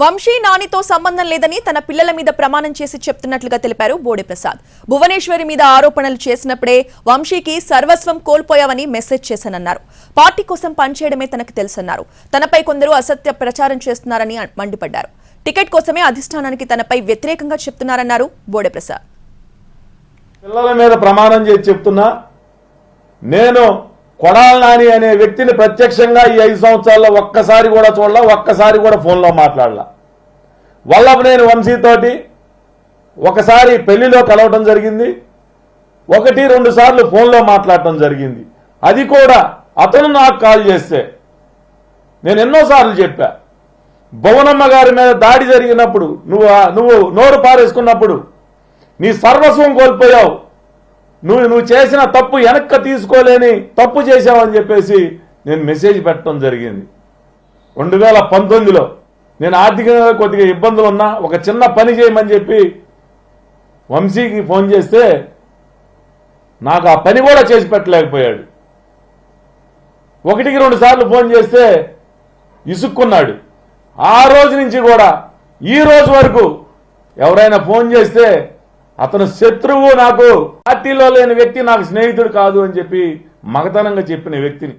వంశీ నానితో సంబంధం లేదని తన పిల్లల మీద ప్రమాణం చేసి చెప్తున్నట్లుగా తెలిపారు బోడే ప్రసాద్ భువనేశ్వరి మీద ఆరోపణలు చేసినప్పుడే వంశీకి సర్వస్వం కోల్పోయావని మెసేజ్ చేశానన్నారు. పార్టీ కోసం పనిచేయడమే తనకు తెలుసన్నారు. తనపై కొందరు అసత్య ప్రచారం చేస్తున్నారని మండిపడ్డారు. టికెట్ కోసమే అధిష్టానానికి తనపై వ్యతిరేకంగా చెప్తున్నారన్నారు బోడే ప్రసాద్ పిల్లల మీద ప్రమాణం చేసి చెప్తున్నా. నేను కొడాల నాని అనే వ్యక్తిని ప్రత్యక్షంగా ఈ ఐదు సంవత్సరాల్లో ఒక్కసారి కూడా చూడలా ఒక్కసారి కూడా ఫోన్లో మాట్లాడలా. వల్లభనేని వంశీతోటి ఒకసారి పెళ్ళిలో కలవటం జరిగింది ఒకటి రెండు సార్లు ఫోన్లో మాట్లాడటం జరిగింది. అది కూడా అతను నాకు కాల్ చేస్తే నేను ఎన్నోసార్లు చెప్పా భువనమ్మ గారి మీద దాడి జరిగినప్పుడు నువ్వు నువ్వు నోరు పారేసుకున్నప్పుడు నీ సర్వస్వం కోల్పోయావు నువ్వు నువ్వు చేసిన తప్పు వెనక్కి తీసుకోలేని తప్పు చేశావని చెప్పేసి నేను మెసేజ్ పెట్టడం జరిగింది. రెండు వేల పంతొమ్మిదిలో నేను ఆర్థికంగా కొద్దిగా ఇబ్బందులు ఉన్నా ఒక చిన్న పని చేయమని చెప్పి వంశీకి ఫోన్ చేస్తే నాకు ఆ పని కూడా చేసి పెట్టలేకపోయాడు. ఒకటికి రెండు సార్లు ఫోన్ చేస్తే ఇసుక్కున్నాడు. ఆ రోజు నుంచి కూడా ఈ రోజు వరకు ఎవరైనా ఫోన్ చేస్తే అతను శత్రువు నాకు పార్టీలో లేని వ్యక్తి నాకు స్నేహితుడు కాదు అని చెప్పి మగతనంగా చెప్పిన వ్యక్తిని.